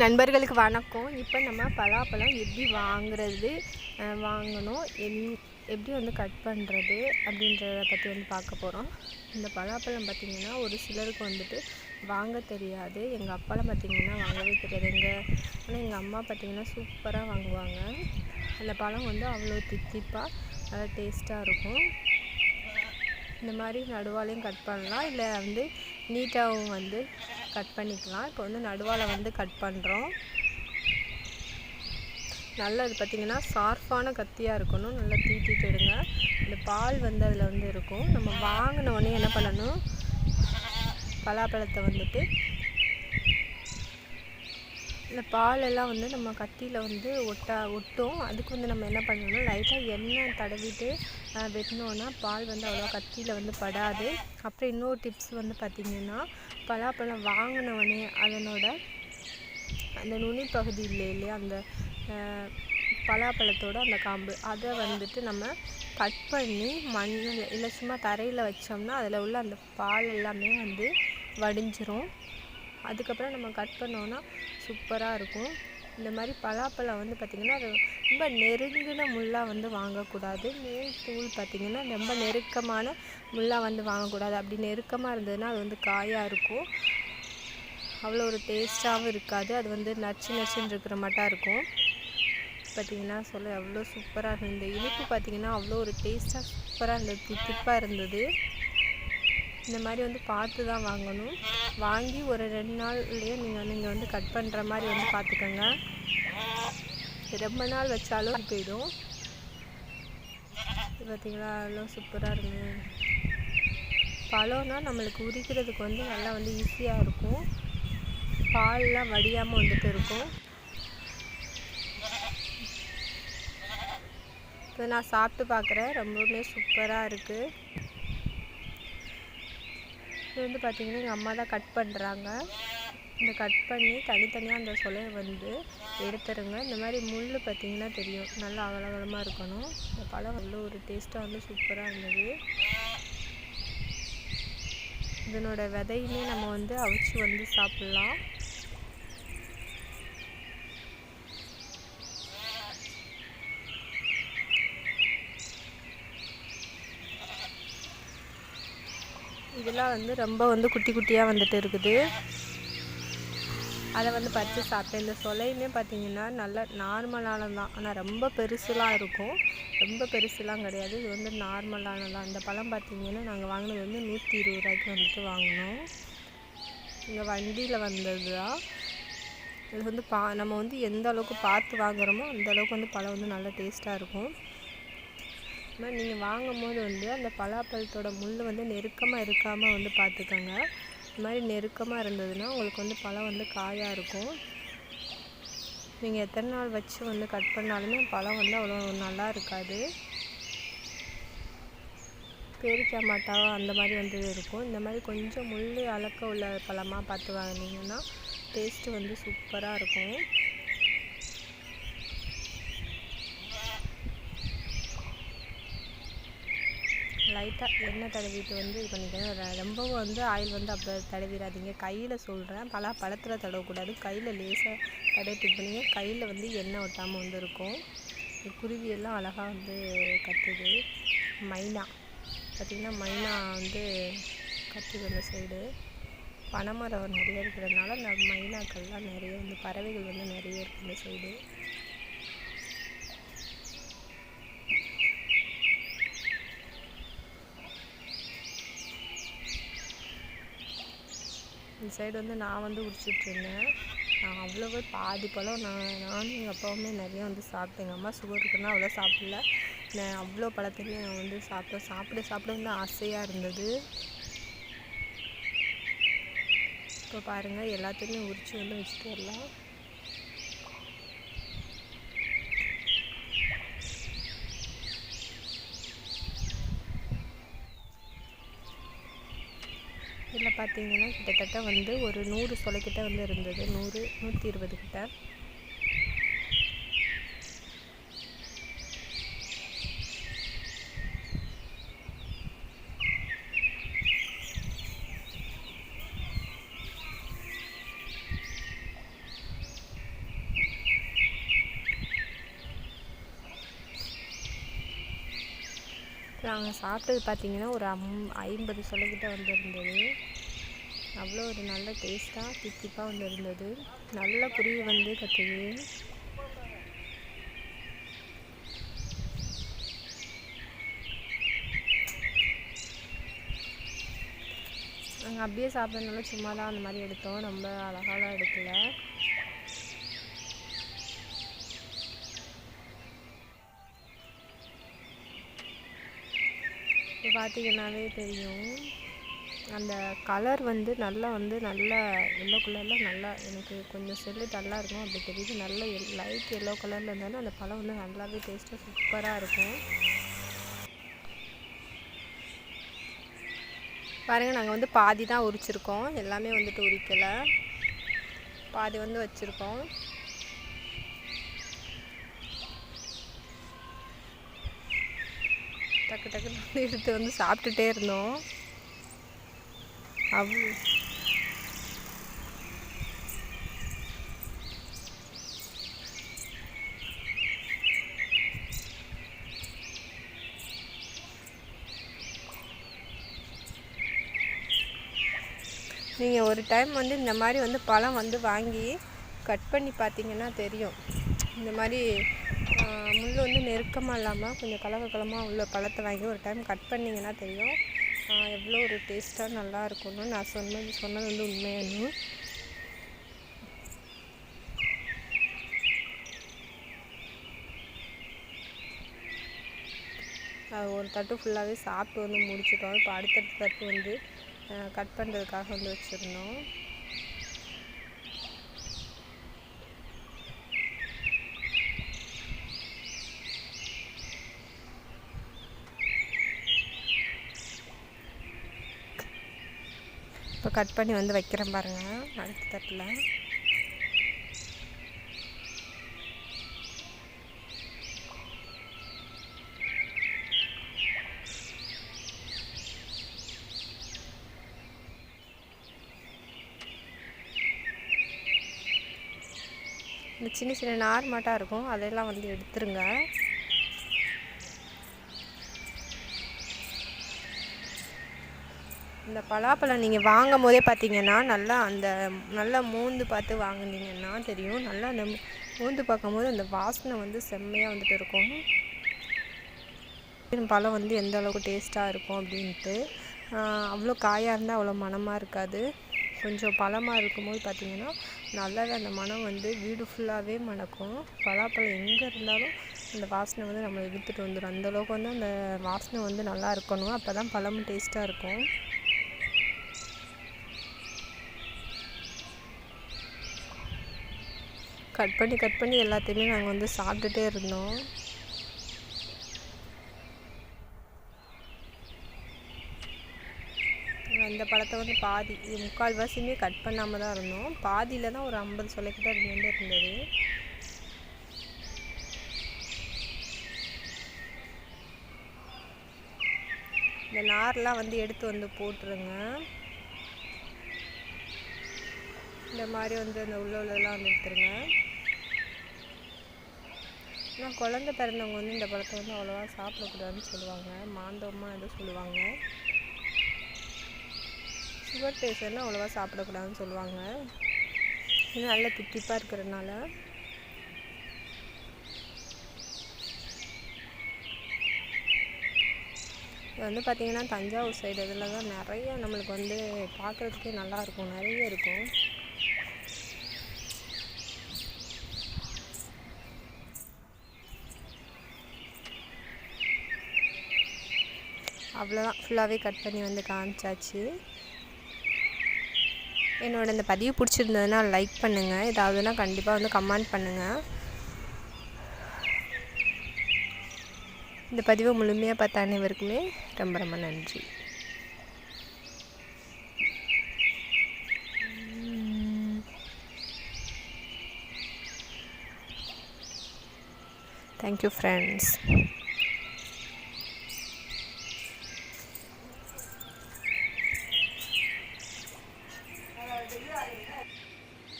நண்பர்களுக்கு வணக்கம். இப்போ நம்ம பலாப்பழம் எப்படி வாங்குறது வாங்கணும் என் எப்படி வந்து கட் பண்ணுறது அப்படின்றத பற்றி வந்து பார்க்க போகிறோம் இந்த பலாப்பழம் பார்த்திங்கன்னா ஒரு சிலருக்கு வந்துட்டு வாங்க தெரியாது. எங்கள் அப்பாலாம் பார்த்திங்கன்னா வாங்கவே தெரியாது. எங்கள் ஆனால் எங்கள் அம்மா பார்த்திங்கன்னா சூப்பராக வாங்குவாங்க. அந்த பழம் வந்து அவ்வளோ தித்திப்பாக நல்லா டேஸ்ட்டாக இருக்கும். இந்த மாதிரி நடுவாலையும் கட் பண்ணலாம். இல்லை வந்து நீட்டாகவும் வந்து கட் பண்ணிக்கலாம். இப்போ வந்து நடுவால் வந்து கட் பண்ணுறோம் நல்லா இது பார்த்திங்கன்னா ஷார்ப்பான கத்தியாக இருக்கணும். நல்லா தீட்டிட்டு எடுங்க. இந்த பால் வந்து அதில் வந்து இருக்கும். நம்ம வாங்கின உடனே என்ன பண்ணணும்? பலாப்பழத்தை வந்துட்டு இந்த பாலெல்லாம் வந்து நம்ம கத்தியில் வந்து ஒட்டா ஒட்டும். அதுக்கு வந்து நம்ம என்ன பண்ணணும் லைட்டாக எண்ணெய் தடவிட்டு வெட்டினோன்னா பால் வந்து அவ்வளோ கத்தியில் வந்து படாது. அப்புறம் இன்னொரு டிப்ஸ் வந்து பார்த்திங்கன்னா பலாப்பழம் வாங்கினவொடனே அதனோட அந்த நுனி பகுதி இல்லை இல்லையா அந்த பலாப்பழத்தோட அந்த காம்பு அதை வந்துட்டு நம்ம கட் பண்ணி மண்ணில் இல்லை சும்மா தரையில் வச்சோம்னா அதில் உள்ள அந்த பால் எல்லாமே வந்து வடிஞ்சிரும். அதுக்கப்புறம் நம்ம கட் பண்ணோன்னா சூப்பராக இருக்கும். இந்த மாதிரி பலாப்பழம் வந்து பார்த்திங்கன்னா அது ரொம்ப நெருங்கின முள்ளாக வந்து வாங்கக்கூடாது. மேல் தூள் பார்த்திங்கன்னா ரொம்ப நெருக்கமான முள்ளாக வந்து வாங்கக்கூடாது. அப்படி நெருக்கமாக இருந்ததுன்னா அது வந்து காயாக இருக்கும். அவ்வளோ ஒரு டேஸ்ட்டாகவும் இருக்காது. அது வந்து நச்சு நச்சுன்னு இருக்கிற மாட்டா இருக்கும். பார்த்திங்கன்னா சொல்ல அவ்வளோ சூப்பராக இருந்தது. இனிப்பு பார்த்திங்கன்னா அவ்வளோ ஒரு டேஸ்ட்டாக சூப்பராக இருந்தது. தித்திப்பாக இருந்தது. இந்த மாதிரி வந்து பார்த்து தான் வாங்கணும். வாங்கி ஒரு ரெண்டு நாள்லேயே நீங்கள் நீங்கள் வந்து கட் பண்ணுற மாதிரி வந்து பார்த்துக்கோங்க. ரொம்ப நாள் வச்சாலும் போயிடும். பார்த்தீங்களா அவ்வளோ சூப்பராக இருக்கும் பழம்னா நம்மளுக்கு உரிக்கிறதுக்கு வந்து நல்லா வந்து ஈஸியாக இருக்கும். பால்லாம் வடியாமல் வந்துட்டு இருக்கும். இப்போ நான் சாப்பிட்டு பார்க்குறேன். ரொம்பவுமே சூப்பராக இருக்குது இது வந்து பார்த்திங்கன்னா எங்கள் அம்மா தான் கட் பண்ணுறாங்க இந்த கட் பண்ணி தனித்தனியாக அந்த சொலையை வந்து எடுத்துருங்க. இந்த மாதிரி முள் பார்த்திங்கன்னா தெரியும். நல்லா அகலகலமாக இருக்கணும். இந்த பழம் அவ்வளோ ஒரு டேஸ்ட்டாக வந்து சூப்பராக இருந்தது. இதனோட விதையுமே நம்ம வந்து அவிச்சு வந்து சாப்பிட்லாம். இதெல்லாம் வந்து ரொம்ப வந்து குட்டி குட்டியாக வந்துட்டு இருக்குது. அதை வந்து பறித்து சாப்பிட்டேன். இந்த சொலையுமே பார்த்தீங்கன்னா நல்ல நார்மலானது தான். ஆனால் ரொம்ப பெருசுலாம் இருக்கும். ரொம்ப பெருசுலாம் கிடையாது. இது வந்து நார்மலானதான் இந்த பழம் பார்த்தீங்கன்னா நாங்கள் வாங்கினது வந்து நூற்றி இருபது ரூபாய்க்கு வந்துட்டு வாங்கினோம். இங்கே வண்டியில் வந்தது தான் இது வந்து பா நம்ம வந்து எந்த அளவுக்கு பார்த்து வாங்குறோமோ அந்த அளவுக்கு வந்து பழம் வந்து நல்லா டேஸ்ட்டாக இருக்கும். மாதிரி நீங்கள் வாங்கும் போது வந்து அந்த பலாப்பழத்தோட முள் வந்து நெருக்கமாக இருக்காமல் வந்து பார்த்துக்கோங்க இது மாதிரி நெருக்கமாக இருந்ததுன்னா உங்களுக்கு வந்து பழம் வந்து காயாக இருக்கும். நீங்கள் எத்தனை நாள் வச்சு வந்து கட் பண்ணாலுமே பழம் வந்து அவ்வளோ நல்லா இருக்காது. பேரிக்காய் மாட்டாவோ அந்த மாதிரி வந்து இருக்கும். இந்த மாதிரி கொஞ்சம் முள் அளக்க உள்ள பழமாக பார்த்து வாங்கினீங்கன்னா டேஸ்ட்டு வந்து சூப்பராக இருக்கும். லைட்டாக எண்ணெய் தடவிட்டு வந்து இது பண்ணிக்கணும். ரொம்பவும் வந்து ஆயில் வந்து அப்போ தடவிடாதீங்க. கையில் சொல்கிறேன் பலா பழத்தில் தடவக்கூடாது. கையில் லேசாக தடவிட்டு பண்ணிங்க. கையில் வந்து எண்ணெய் ஒட்டாமல் வந்து இருக்கும். குருவியெல்லாம் அழகாக வந்து கத்துது. மைனா. பார்த்திங்கன்னா மைனா வந்து கத்துது அந்த சைடு பனைமரம் நிறைய இருக்கிறதுனால அந்த மைனாக்கள்லாம் நிறைய வந்து பறவைகள் வந்து நிறைய இருக்குது இந்த சைடு இந்த சைடு வந்து நான் வந்து உரிச்சிட்ருந்தேன் நான் அவ்வளோவே பாதி பழம் நான் நானும் எங்கள் அப்பாவுமே நிறைய வந்து சாப்பிட்டேன். எங்கள் அம்மா சுகர் இருக்குன்னா அவ்வளோ சாப்பிடல. நான் அவ்வளோ பழத்தையும் நான் வந்து சாப்பிட்டேன். சாப்பிட சாப்பிட வந்து ஆசையாக இருந்தது. இப்போ பாருங்கள் எல்லாத்தையுமே உரிச்சு வந்து வச்சுட்டு வரலாம். இதில் பார்த்தீங்கன்னா கிட்டத்தட்ட வந்து ஒரு நூறு சொலைக்கிட்ட வந்து இருந்தது. நூறு நூற்றி இருபது கிட்ட. நாங்கள் சாப்பிட்டது பார்த்தீங்கன்னா ஒரு அம் ஐம்பது சொல்லிக்கிட்ட வந்திருந்தது. அவ்வளோ ஒரு நல்ல டேஸ்ட்டாக தித்திப்பாக வந்திருந்தது. நல்ல குருவி வந்து கற்றுக்கு நாங்கள் அப்படியே சாப்பிட்றதுனால சும்மா தான் அந்த மாதிரி எடுத்தோம். ரொம்ப அழகாலாம் எடுக்கலை. இப்போ பார்த்தீங்கன்னாவே தெரியும். அந்த கலர் வந்து நல்லா வந்து நல்லா எல்லோ கலரில் நல்லா எனக்கு கொஞ்சம் செல்லு டல்லாக இருக்கும் அப்படி தெரியுது. நல்ல லைட் எல்லோ கலரில் இருந்தாலும் அந்த பழம் வந்து நல்லாவே டேஸ்ட்டாக சூப்பராக இருக்கும். பாருங்கள் நாங்கள் வந்து பாதி தான் உரிச்சிருக்கோம். எல்லாமே வந்துட்டு உரிக்கலை. பாதி வந்து வச்சுருக்கோம். டக்கு டக்குன்னு வந்து எடுத்து வந்து சாப்பிட்டுட்டே இருந்தோம். அவ் நீங்கள் ஒரு டைம் வந்து இந்த மாதிரி வந்து பழம் வந்து வாங்கி கட் பண்ணி பார்த்தீங்கன்னா தெரியும். இந்த மாதிரி முள் வந்து நெருக்கமாக இல்லாமல் கொஞ்சம் கலகக்கலமாக உள்ள பழத்தை வாங்கி ஒரு டைம் கட் பண்ணிங்கன்னா தெரியும். எவ்வளோ ஒரு டேஸ்ட்டாக நல்லா இருக்கும்னு நான் சொன்னது சொன்னது வந்து உண்மையானு. ஒரு தட்டு ஃபுல்லாகவே சாப்பிட்டு வந்து முடிச்சிட்டோம். இப்போ அடுத்தடுத்த தட்டு வந்து கட் பண்ணுறதுக்காக வந்து வச்சுருந்தோம். இப்போ கட் பண்ணி வந்து வைக்கிறேன் பாருங்கள் அடுத்த தட்டில். இந்த சின்ன சின்ன நார் மாட்டாக இருக்கும் அதெல்லாம் வந்து எடுத்துருங்க. இந்த பலாப்பழம் நீங்கள் வாங்கும் போதே பார்த்தீங்கன்னா நல்லா அந்த நல்லா மூந்து பார்த்து வாங்கினீங்கன்னா தெரியும். நல்லா அந்த மூந்து பார்க்கும்போது அந்த வாசனை வந்து செம்மையாக வந்துட்டு இருக்கும். பழம் வந்து எந்த அளவுக்கு டேஸ்ட்டாக இருக்கும் அப்படின்ட்டு அவ்வளோ காயாக இருந்தால் அவ்வளோ மனமாக இருக்காது. கொஞ்சம் பழமாக இருக்கும்போது பார்த்திங்கன்னா நல்லாவே அந்த மனம் வந்து வீடு ஃபுல்லாகவே மணக்கும். பலாப்பழம் எங்கே இருந்தாலும் அந்த வாசனை வந்து நம்மளை இழுத்துட்டு வந்துடும் அந்தளவுக்கு வந்து அந்த வாசனை வந்து நல்லா இருக்கணும். அப்போ தான் பழமும் டேஸ்ட்டாக இருக்கும். கட் பண்ணி கட் பண்ணி எல்லாத்தையுமே நாங்கள் வந்து சாப்பிட்டுட்டே இருந்தோம். அந்த பழத்தை வந்து பாதி முக்கால்வாசியுமே கட் பண்ணாமல் தான் இருந்தோம். பாதியில் தான் ஒரு ஐம்பது சொல்லிக்கிட்ட வந்து இருந்தது. இந்த நார்லாம் வந்து எடுத்து வந்து போட்டுருங்க. இந்த மாதிரி வந்து அந்த உள்ள உள்ளதெல்லாம் வந்து எடுத்துருங்க. ஆனால் குழந்த பிறந்தவங்க வந்து இந்த பழத்தை வந்து அவ்வளோவா சாப்பிடக்கூடாதுன்னு சொல்லுவாங்க. மாந்தோமாக எதுவும் சொல்லுவாங்க. சுகர் பேஷண்ட்னா அவ்வளோவா சாப்பிடக்கூடாதுன்னு சொல்லுவாங்க. இது நல்ல தித்திப்பாக இருக்கிறதுனால. இது வந்து பார்த்திங்கன்னா தஞ்சாவூர் சைடு இதில் தான் நிறைய நம்மளுக்கு வந்து பார்க்குறதுக்கே நல்லாயிருக்கும் நிறைய இருக்கும். அவ்வளோதான் ஃபுல்லாகவே கட் பண்ணி வந்து காமிச்சாச்சு. என்னோட இந்த பதிவு பிடிச்சிருந்ததுன்னா லைக் பண்ணுங்கள் ஏதாவதுனா கண்டிப்பாக வந்து கமெண்ட் பண்ணுங்கள் இந்த பதிவை முழுமையாக பார்த்த அனைவருக்குமே ரொம்ப ரொம்ப நன்றி. Thank you friends